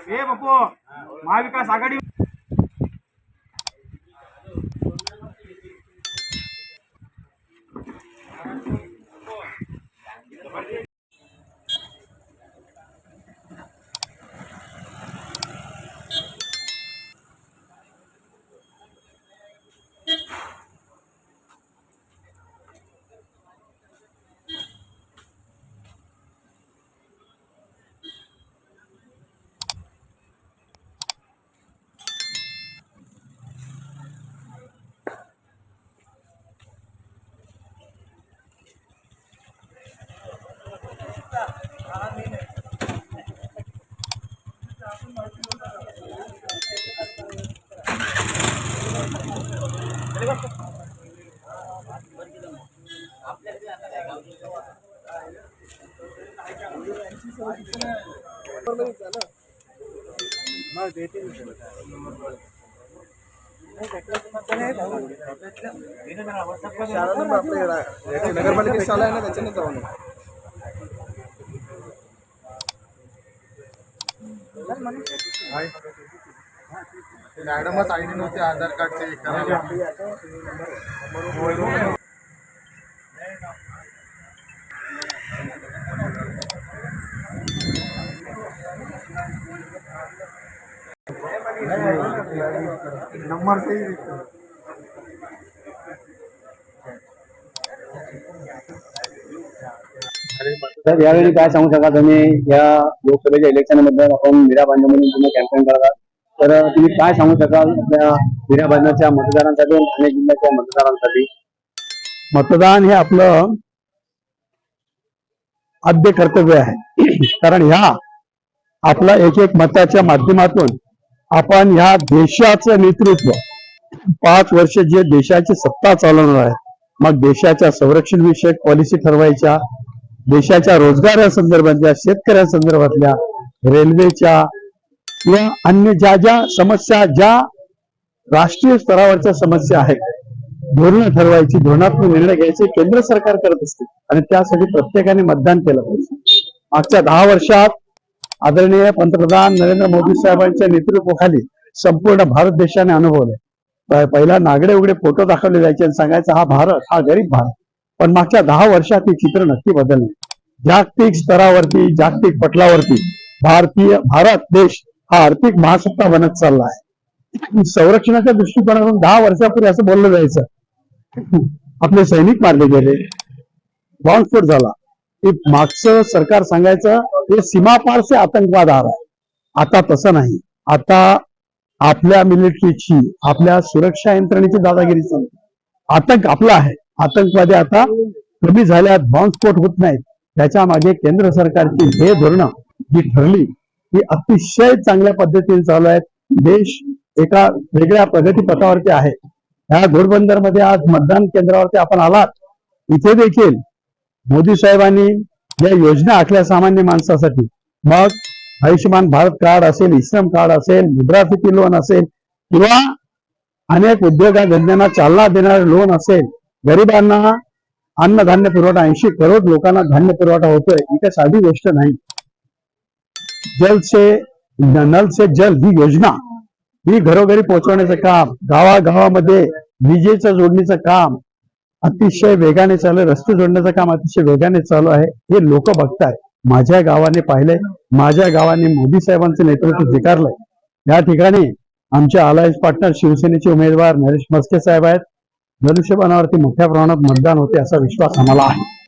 ए बप्पू महाविकास आघाडी नगरपालिकेची शाळा आहे ना त्याच्याने जाऊन मॅडमच आय डी नव्हते आधार कार्डचे नंबर से ही। तर यावेळी काय सांगू शकाल तुम्ही? या लोकसभेच्या इलेक्शनमध्ये आपण मीरा म्हणून तुम्ही कॅम्पेन करतात. तर तुम्ही काय सांगू शकाल आपल्या मीरा भांडण्याच्या मतदारांसाठी आणि ठाणे जिल्ह्याच्या मतदारांसाठी? मतदान हे आपलं आद्य कर्तव्य आहे. कारण ह्या आपला एक एक मताच्या माध्यमातून आपण ह्या देशाचं नेतृत्व पाच वर्ष जे देशाची सत्ता चालवणार आहे मग देशाच्या संरक्षण विषयक पॉलिसी ठरवायच्या देशाच्या रोजगारासंदर्भातल्या शेतकऱ्यांसंदर्भातल्या रेल्वेच्या किंवा अन्य ज्या ज्या समस्या ज्या राष्ट्रीय स्तरावरच्या समस्या आहेत धोरणं ठरवायची धोरणात्मक निर्णय घ्यायचे केंद्र सरकार करत असते. आणि त्यासाठी प्रत्येकाने मतदान केलं पाहिजे. मागच्या दहा वर्षात आदरणीय पंतप्रधान नरेंद्र मोदी साहेबांच्या नेतृत्वाखाली संपूर्ण भारत देशाने अनुभवले. पहिला नागडे उघडे फोटो दाखवले जायचे आणि सांगायचं हा भारत हा गरीब भारत. पण मागच्या दहा वर्षात हे चित्र नक्की बदलले. जागतिक स्तरावरती जागतिक पटलावरती भारतीय भारत देश हा आर्थिक महासत्ता बनत चालला आहे. संरक्षणाच्या दृष्टिकोनातून दहा वर्षापूर्वी असं बोललं जायचं. आपले सैनिक मारले गेले. बॉम्बस्फोट झाला. की मागचं सरकार सांगायचं हे सीमापार से आतंकवाद आ रहा है आता तसं नाही. आता आपल्या मिलिटरीची आपल्या सुरक्षा यंत्रणेची दादागिरी चालते आतंक आपला आहे. आतंकवादी आता कमी झाल्यात बॉम्बस्फोट होत नाहीत. त्याच्यामागे केंद्र सरकारची हे धोरणं जी ठरली ही अतिशय चांगल्या पद्धतीने चालू आहेत. देश एका वेगळ्या प्रगतीपथावरती आहे. ह्या घोडबंदरमध्ये आज मतदान केंद्रावरती आपण आलात. इथे देखील मोदी साहेबांनी या योजना आखल्या सामान्य माणसासाठी. मग आयुष्यमान भारत कार्ड असेल इश्रम कार्ड असेल मुद्राफिती लोन असेल किंवा अनेक उद्योगधंद्यांना चालना देणारे लोन असेल गरिबांना अन्नधान्य पुरवठा ऐंशी करोड लोकांना धान्य पुरवठा होतोय ही काही साधी गोष्ट नाही. जल से नल से जल ही योजना ही घरोघरी पोहोचवण्याचं काम गावागावामध्ये विजेचं जोडणीचं काम अतिशय वेगाने चालू आहे. रस्ते जोडण्याचं काम अतिशय वेगाने चालू आहे. हे लोक बघताय माझ्या गावाने पाहिलंय. माझ्या गावाने मोदी साहेबांचं नेतृत्व स्वीकारलंय. या ठिकाणी आमचे अलायन्स पार्टनर शिवसेनेचे उमेदवार नरेश मस्के साहेब आहेत. धनुष्यबाणावरती मोठ्या प्रमाणात मतदान होते असा विश्वास आम्हाला आहे.